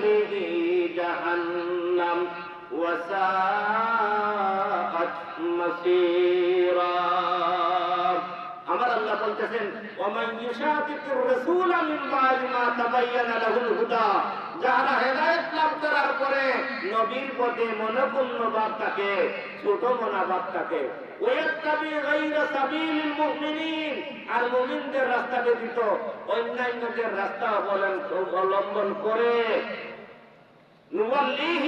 به جهنم وساءت مصيرا. বলতেছেন যারা লাভ করার পরে নবীর পথে মনোপূর্ণ ছোট মনা ভাব থাকে। ওয়াত্তাবি আর রাস্তা অন্যান্যদের রাস্তা অবলম্বন করে। নুওয়াল্লিহি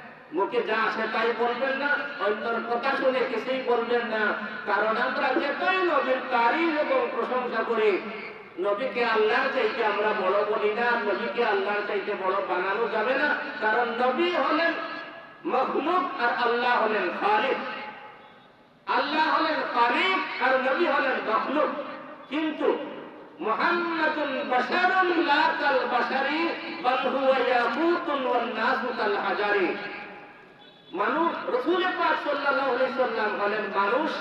মুখে যা আসে তাই বলবেন না অন্যর কথা শুনে কিছুই বলবেন না। কারণ আমরা যেটাই নবীর তারিফ এবং প্রশংসা করি, নবীকে আল্লাহর চাইতে আমরা বড় বলি না, নবীকে আল্লাহর চাইতে বড় বানানো যাবে না। কারণ নবী হলেন মখলুক আর আল্লাহ হলেন খালিক আল্লাহ হলেন খালিক আর নবী হলেন মখলুক কিন্তু মুহাম্মাদুন নাসু কাল হাজারি। মানুষ, রসুল সাল্লাম হলেন মানুষ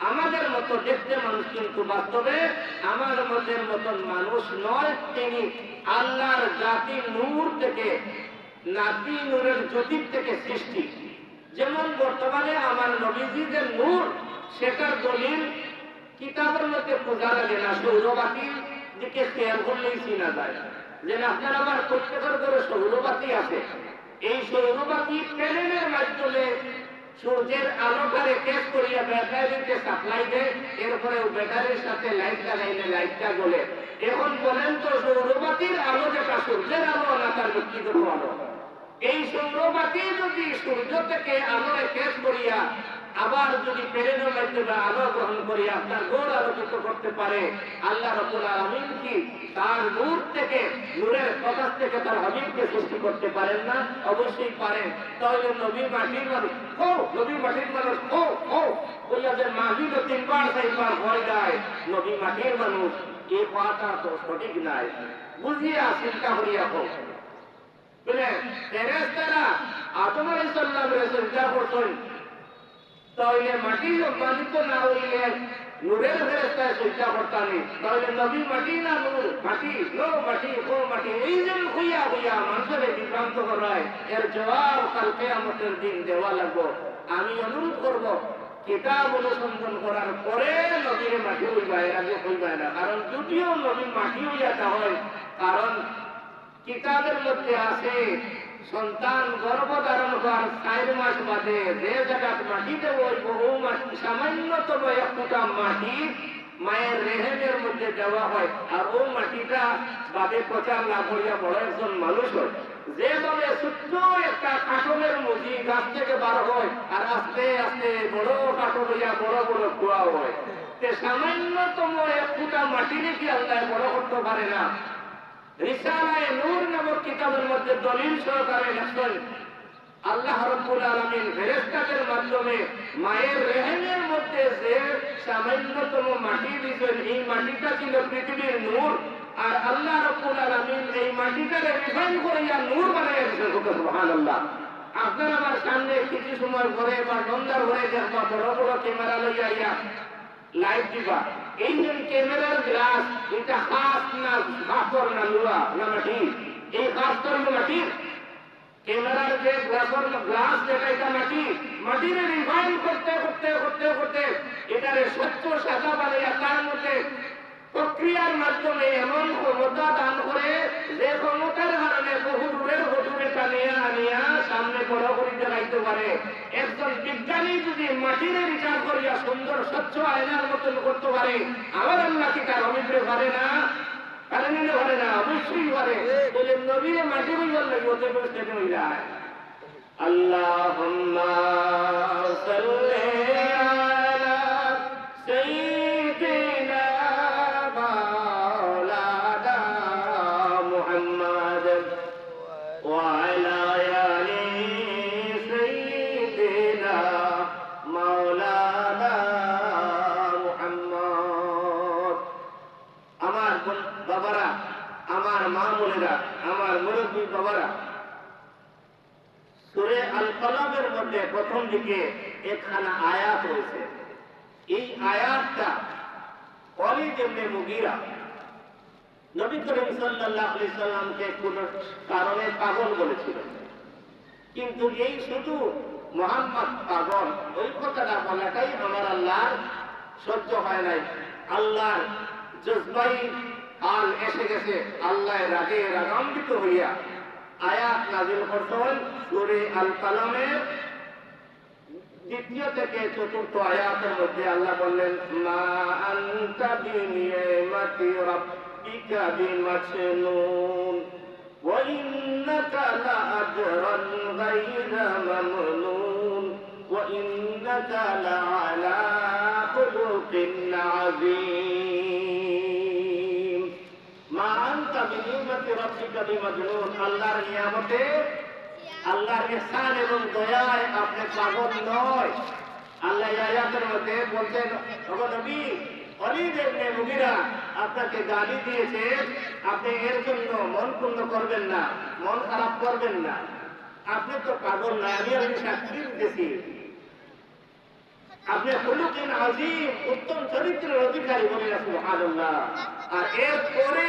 আমাদের মতো দেখতে মানুষ কিন্তু বাস্তবে, আমার মতের মতন মানুষ নয়, তিনি আল্লাহর জাতি নূর থেকে, নাতি নূরের জ্যোতির থেকে সৃষ্টি। যেমন বর্তমানে আমার নবীজি যে নূর, সেটার দলিল কিতাবের মধ্যে বোঝা লাগে না সৌরবাতির দিকে খেয়াল করলেই চিনা যায়। যে আপনার আমার প্রত্যেকের ঘরে সৌরবাতি আছে। এই সৌরবাতি প্যানেলের মাধ্যমে সূর্যের আলোটারে কেস করিয়া ব্যাটারিকে সাপ্লাই দেয় এরপরে ব্যাটারির সাথে লাইট লাগাইলে লাইটটা গোলে এখন বলেন তো সৌরবাতির আলো যেটা, সূর্যের আলো না তার ব্যক্তিগত আলো? এই সৌরবাতি যদি সূর্য থেকে আলোয় কেস করিয়া আবার যদি প্রেরণের মাধ্যমে আলো গ্রহণ করি আপনার গোড় আলোকিত করতে পারে, আল্লাহ রবুল আলমিন কি তার নূর থেকে, নূরের প্রকাশ থেকে তার হাবিবকে সৃষ্টি করতে পারেন না? অবশ্যই পারেন তাহলে নবী মাটির মানুষ, ও নবী মাটির মানুষ, ও ও, বললা যে মাহিদ তিনবার চারবার ভয় দেয় নবী মাটির মানুষ এই কথা তো সঠিক নাই। বুঝিয়া, চিন্তা করিয়া হোক। বিভ্রান্ত করায়, এর জবাব কালকে আমাদের দিন দেওয়া লাগবো। আমি অনুরোধ করব, কিতাব অনুসন্ধান করার পরে নবীর মাটি হইবা এর আগে হইবা না। কারণ যদিও নবী মাটি হইয়া হয়, কারণ কিতাবের মধ্যে আছে, সন্তান গর্ভ ধারণ করার চার মাস বাদে যে জায়গাত মাটিতে ওই বহু মাটি সামান্যতম এক ফুটা মাটি মায়ের রেহেমের মধ্যে দেওয়া হয়। আর ও মাটিটা বাদে প্রচার না করিয়া বড় একজন মানুষ হয় যেভাবে ছোট্ট একটা কাঠলের মজি গাছ থেকে বার হয়, আর আস্তে আস্তে বড় কাঠল হইয়া বড় বড় কুয়া হয়। সামান্যতম এক ফুটা মাটি নাকি আল্লাহ বড় করতে পারে না। রিসালায়ে নূর নামক কিতাবের মধ্যে দলিল সহকারে লেখেন, আল্লাহ রব্বুল আলামিন ফেরেশতাদের মাধ্যমে মায়ের রেহেমের মধ্যে যে সামান্যতম মাটি দিয়েছেন, এই মাটিটা ছিল পৃথিবীর নূর। আর আল্লাহ রব্বুল আলামিন এই মাটিটাকে রিফাইন করিয়া নূর বানাইয়া দিয়েছেন। সুবহানাল্লাহ। আপনার আমার সামনে কিছু সময় ঘরে বা সন্ধ্যার ঘরে দেখবা, বড় বড় ক্যামেরা লইয়া ইয়া লাইট দিবা। যে ক্যামেরার গ্লাস এটা খাস না খাপর না লুয়া না মাটি। এই খাস করে মাটি। ক্যামেরার যে গ্লাসর গ্লাস যেটা, এটা মাটি। মাটিরে রিফাইন করতে করতে করতে করতে, এটারে স্বচ্ছ সাদা বানাইয়া তার মধ্যে প্রক্রিয়ার মাধ্যমে এমন ক্ষমতা দান করে যে ক্ষমতার কারণে বহু দূরের হজুরে টানিয়া আনিয়া সামনে বড় করিতে লাগতে পারে। একজন বিজ্ঞানী যদি মাটিরে বিচার করিয়া সুন্দর, স্বচ্ছ আয়নার মতন করতে পারে আবার আল্লাহ কি তার অমিত্রে পারে না? কারণ পারে না, অবশ্যই পারে বলে নবীরে মাটি বইবার লাগবে ওদের যায় আল্লাহ বাবারা, আমার মা বোনেরা, আমার মুরব্বী বাবারা, সুরে আল কলমের মধ্যে প্রথম দিকে একখানা আয়াত রয়েছে এই আয়াতটা অলি যেমনি মুগিরা নবী করিম সাল্লাল্লাহু আলাইহি সাল্লামকে কোন কারণে পাগল বলেছিল কিন্তু এই শুধু মোহাম্মদ পাগল, ওই কথাটা বলাটাই আমার আল্লাহর সহ্য হয় নাই। আল্লাহর জজবাই আল এসে গেছে আল্লাহ রাগে রাগান্বিত হইয়া আয়াত নাজিল করতেন সুরে আল কালামের দ্বিতীয় থেকে চতুর্থ আয়াতের মধ্যে আল্লাহ বললেন মা আনতা বিনিয়ামাতি রাব্বিকা বিমাজনুন وإنك لأجرا غير ممنون وإنك لعلى আপনাকে গালি দিয়েছে, আপনি এর জন্য মন পূর্ণ করবেন না, মন খারাপ করবেন না। আপনি তো পাগল না, আমি আপনি সাক্ষী দিতেছি। আপনি হলুকিন আজিম উত্তম চরিত্রের অধিকারী বলে সুবহানাল্লাহ। আর এরপরে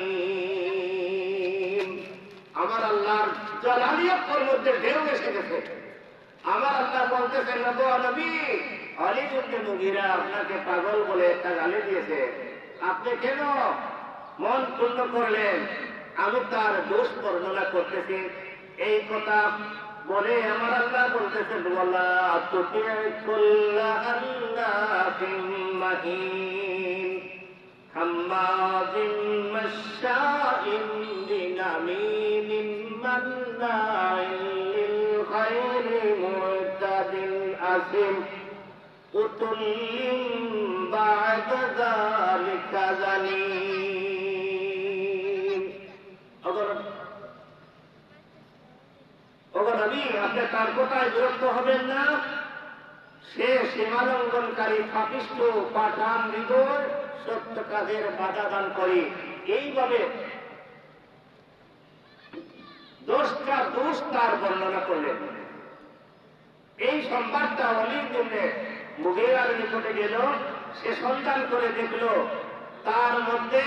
ঢেউ আমার আপনাকে পাগল বলে একটা গালি দিয়েছে। আপনি কেন মন পূর্ণ করলেন? আমি তার দোষ বর্ণনা করতেছি। এই কথা বলে আমার আল্লাহ বলতেছেন বলা তুতি কুল্লা আল্লাহিম মাহিন حماد مشاء بنميم مناع للخير معتد أثم عتل بعد ذلك زنيم أضرب ওগো নবী আপনি তার কোথায় বিরক্ত হবেন না সে সীমালঙ্ঘনকারী পাপিষ্ঠ পাঠান হৃদয় সত্য কাজের বাধা দান করে এইভাবে দোষটা দোষ তার বর্ণনা করলেন। এই সংবাদটা অনেক দিনে মুগেরার নিকটে গেল, সে সন্ধান করে দেখল, তার মধ্যে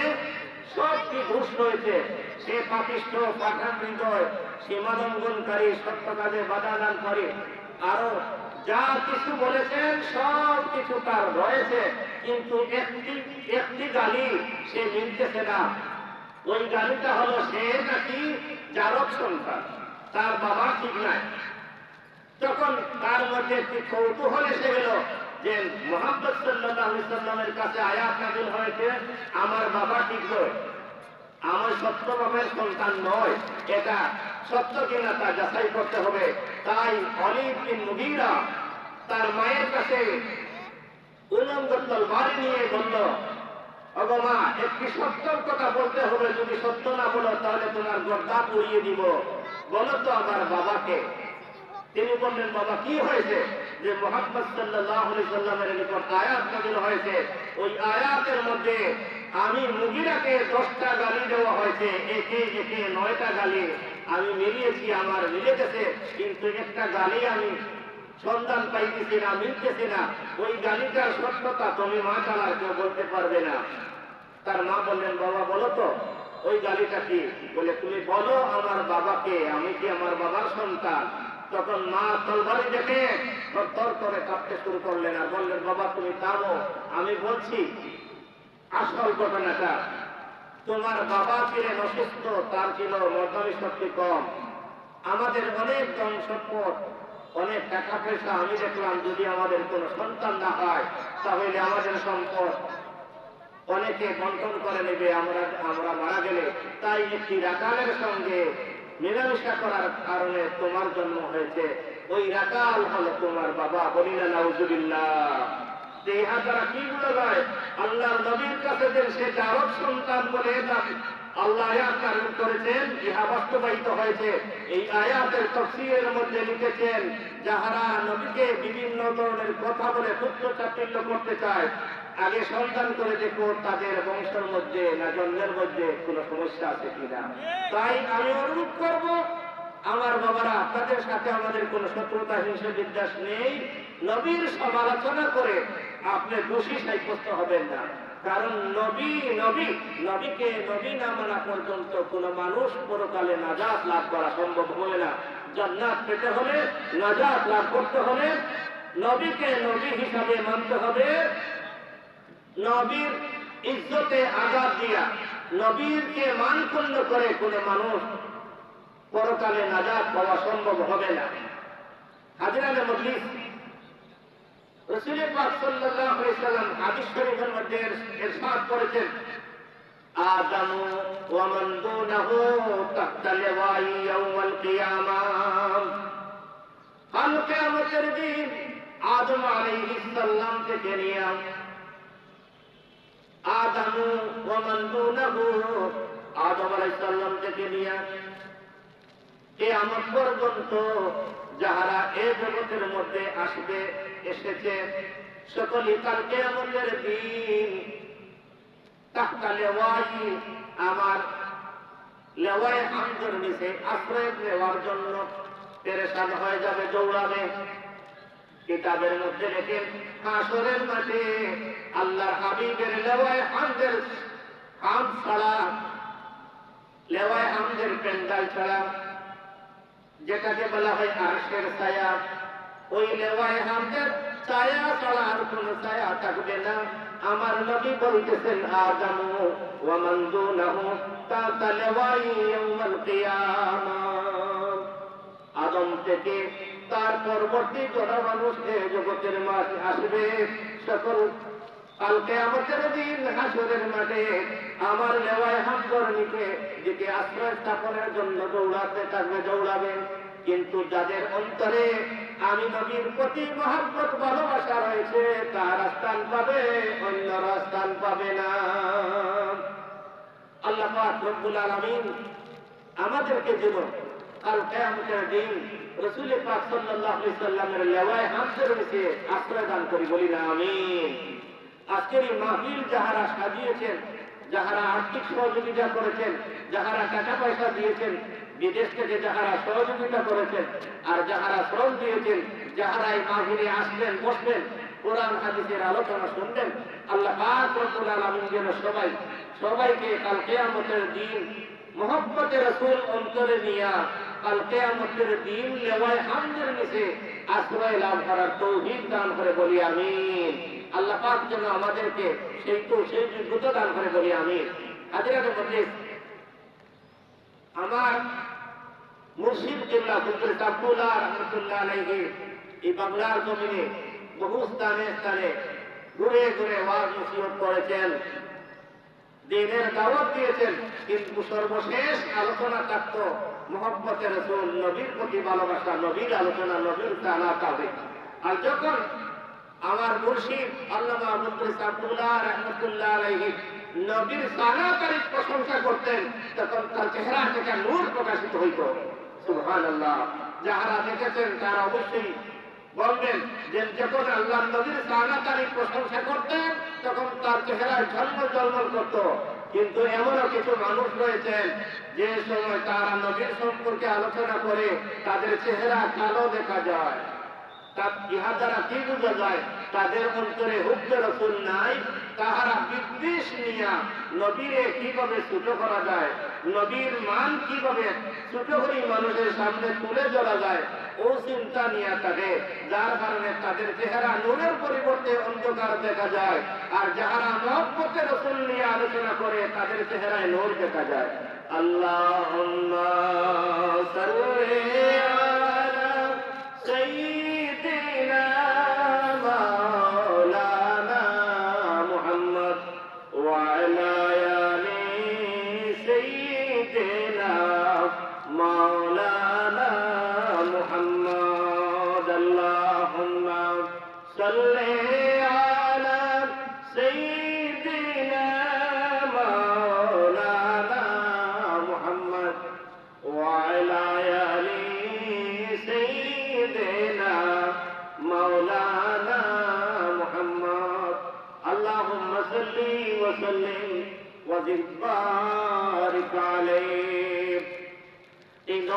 সব কি দোষ রয়েছে। সে পাপিষ্ঠ, পাঠান হৃদয় সীমালঙ্ঘনকারী সত্য কাজে বাধা দান করে। আরও যা কিছু বলেছেন, সব কিছু তার রয়েছে, কিন্তু একটি একটি গালি সে মিলতেছে না। ওই গালিটা হলো সে নাকি জারক সন্তান, তার বাবা ঠিক নাই। তখন তার মধ্যে একটি কৌতূহল এসে গেল যে মোহাম্মদ সাল্লাহ সাল্লামের কাছে আয়াত নাজিল হয়েছে, আমার বাবা ঠিক নয়। আমার সত্য বাবার সন্তান নয়। এটা সত্য কিনা তা যাচাই করতে হবে। তাই অলিভ মুগিরা তার মায়ের কাছে উলঙ্গ তলবারি নিয়ে বলল অগমা একটি সত্যর কথা বলতে হবে। যদি সত্য না বলো, তাহলে তোমার গর্দা পুড়িয়ে দিব। বলো তো আমার বাবাকে। তিনি বললেন, বাবা, কি হয়েছে? যে মোহাম্মদ সাল্লাহ সাল্লামের নিকট আয়াত নাজিল হয়েছে। ওই আয়াতের মধ্যে আমি মুগিরাকে দশটা গালি দেওয়া হয়েছে, একে একে নয়টা গালি আমি মিলিয়েছি আমার মিলে গেছে কিন্তু একটা গালি আমি সন্ধান পাইতেছি না, মিলতেছি না। ওই গালিটার সত্যতা তুমি মা চালার কেউ বলতে পারবে না। তার মা বললেন, বাবা, বলো তো, ওই গালিটা কি? বলে, তুমি বলো আমার বাবাকে, আমি কি আমার বাবার সন্তান? তখন মা তলবারি দেখে তর করে কাঁপতে শুরু করলেন আর বললেন, বাবা, তুমি থামো, আমি বলছি, আসল ঘটনাটা। তোমার বাবা ছিলেন অসুস্থ, তার ছিল মর্দানি শক্তি কম। আমাদের অনেক ধন সম্পদ অনেক টাকা পয়সা আমি দেখলাম, যদি আমাদের কোনো সন্তান না হয়, তাহলে আমাদের সম্পদ অনেকে বন্টন করে নেবে, আমরা আমরা মারা গেলে। তাই একটি রাকালের সঙ্গে মেলামেশা করার কারণে তোমার জন্ম হয়েছে। ওই রাকাল হলো তোমার বাবা বলিনা নাউজুবিল্লাহ। ইহা দ্বারা কি বোঝা যায়? আল্লাহর নবীর কাছে যে সে জারক সন্তান বলে তার আল্লাহ আয়াত কারণ করেছেন, ইহা বাস্তবায়িত হয়েছে। এই আয়াতের তফসিরের মধ্যে লিখেছেন, যাহারা নবীকে বিভিন্ন ধরনের কথা বলে তুচ্ছ চাপিল্য করতে চায়, আগে সন্ধান করে দেখো, তাদের বংশের মধ্যে না জন্মের মধ্যে কোনো সমস্যা আছে কিনা। তাই আমি অনুরোধ করব, আমার বাবারা, তাদের সাথে আমাদের কোনো শত্রুতা হিংসা বিদ্বেষ নেই। নবীর সমালোচনা করে আপনি দোষী সাব্যস্ত হবেন না। কারণ নবী নবী, নবীকে নবী না মানা পর্যন্ত কোনো মানুষ পরকালে নাজাত লাভ করা সম্ভব হবে না। জান্নাত পেতে হলে, নাজাত লাভ করতে হলে নবীকে নবী হিসাবে মানতে হবে। নবীর ইজ্জতে আঘাত দিয়া নবীরকে মানক্ষুণ্ণ করে কোনো মানুষ পরকালে নাজাত পাওয়া সম্ভব হবে না। হাজিরানে মজলিস রসুল পাক সাল্লাল্লাহু আলাইহি সাল্লাম হাদিস শরীফের মধ্যে ইরশাদ করেছেন, আদম ওয়া মান দুনাহু তাহতা লিওয়াই ইয়াউমাল কিয়ামাহ কাল দিন আদম আলাইহিস সালাম থেকে নিয়ে আদম ওয়া মান দুনাহু আদম আলাইহিস সালাম থেকে নিয়ে কিয়ামত পর্যন্ত যাহারা এ জগতের মধ্যে আসবে এসেছে সকলই কাল কেয়ামতের দিন। তাহতা লেওয়াই আমার লেওয়াই হামদের নিচে আশ্রয় নেওয়ার জন্য পেরেশান হয়ে যাবে দৌড়াবে। কিতাবের মধ্যে লেখেন হাসরের মাঠে আল্লাহর হাবিবের লেওয়াই হামদের হাম ছাড়া লেওয়াই হামদের প্যান্ডাল ছাড়া, যেটাকে বলা হয় আরশের ছায়া ওই লেওয়ায় হামদের ছায়া ছাড়া আর কোন ছায়া থাকবে না। আমার নবী বলতেছেন আদমু ওয়া মান দুনাহু তাতা লেওয়াই ইয়াউমাল কিয়ামাহ আদম থেকে তার পরবর্তী যারা মানুষ এ জগতের মাঝে আসবে। সকল কালকে আমাদের দিন হাসরের মাঠে আমার লেওয়ায় হাত কর্মীকে দিকে আশ্রয় স্থাপনের জন্য দৌড়াতে থাকবে দৌড়াবে কিন্তু যাদের অন্তরে আমি নবীর প্রতি মহাব্বত, ভালোবাসা রয়েছে, তার স্থান পাবে অন্যরা স্থান পাবে না। আল্লাহ রব্বুল আলামিন আমাদেরকে জীবন কাল কেয়ামতের দিন রসুল পাক আলাইহি সাল্লামের লেওয়ায় হামদের নিচে আশ্রয় দান করি, বলি না, আমিন। আজকের এই মাহফিল যাহারা সাজিয়েছেন, যাহারা আর্থিক সহযোগিতা করেছেন, যাহারা টাকা পয়সা দিয়েছেন বিদেশ থেকে যাহারা সহযোগিতা করেছেন আর যাহারা শ্রম দিয়েছেন, যাহারা এই মাহফিলে আসবেন, বসবেন, কোরআন, হাদিসের আলোচনা শুনবেন, আল্লাহ আলামিন যেন সবাই, সবাইকে কাল কিয়ামতের দিন মোহাম্মতের রসুল অন্তরে নিয়া কাল কেয়ামতের দিন লেওয়ায় হামদের নিচে আশ্রয় লাভ করার তৌহিদ দান করে বলি আমিন। আল্লাহ পাক যেন আমাদেরকে সেই তো, সেই যোগ্যতা দান করে বলি আমিন। হাজিরাদের মধ্যে আমার মুর্শিদ কিল্লা হুজুর আব্দুল্লাহ রহমতুল্লাহ আলাইহি এই বাংলার জমিনে বহু স্থানে স্থানে ঘুরে ঘুরে ওয়াজ নসিহত করেছেন। দিনের দাওয়াত দিয়েছেন, কিন্তু সর্বশেষ আলোচনা থাকত মোহাম্মতের রসুল নবীর প্রতি ভালোবাসা, নবীর আলোচনা, নবীর জানা পাবে আর যখন আমার মুর্শিদ আল্লাহ আব্দুল সাবুল্লাহ রহমতুল্লাহ আলাইহি নবীর সানা তারিখ প্রশংসা করতেন, তখন তার চেহারা থেকে নূর প্রকাশিত হইত। যাহারা দেখেছেন তারা অবশ্যই বলবেন যে, যখন আল্লাহ নবীর সানা তারিখ প্রশংসা করতেন, তখন তার চেহারায় ঝন্ম ঝলমল করত। কিন্তু এমনও কিছু মানুষ রয়েছেন, যে সময় তারা নদীর সম্পর্কে আলোচনা করে তাদের চেহারা কালো দেখা যায়। ইহা দ্বারা কি বুঝা যায়, তাদের অন্তরে হুব্বে রসুল নাই, তাহারা বিদ্বেষ নিয়া নবীরে কীভাবে ছুটো করা যায়, নবীর মান কীভাবে ছুটো করি মানুষের সামনে তুলে ধরা যায়, ও চিন্তা নিয়ে থাকে, যার কারণে তাদের চেহারা নূরের পরিবর্তে অন্ধকার দেখা যায়, আর যাহারা মহব্বতে রসুল নিয়ে আলোচনা করে, তাদের চেহারায় নূর দেখা যায়। আল্লাহ সর্বে সেই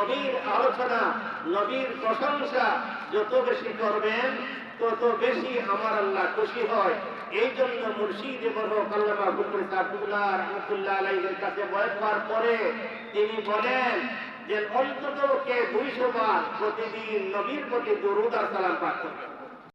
নবীর আলোচনা, নবীর প্রশংসা যত বেশি করবেন, তত বেশি আমার আল্লাহ খুশি হয়। এই জন্য মুর্শিদ আলাইহের কাছে বয়স হওয়ার পরে তিনি বলেন যে অন্তত কে দুইশো বার প্রতিদিন নবীর প্রতি দরুদ আর সালাম পাঠ করবেন।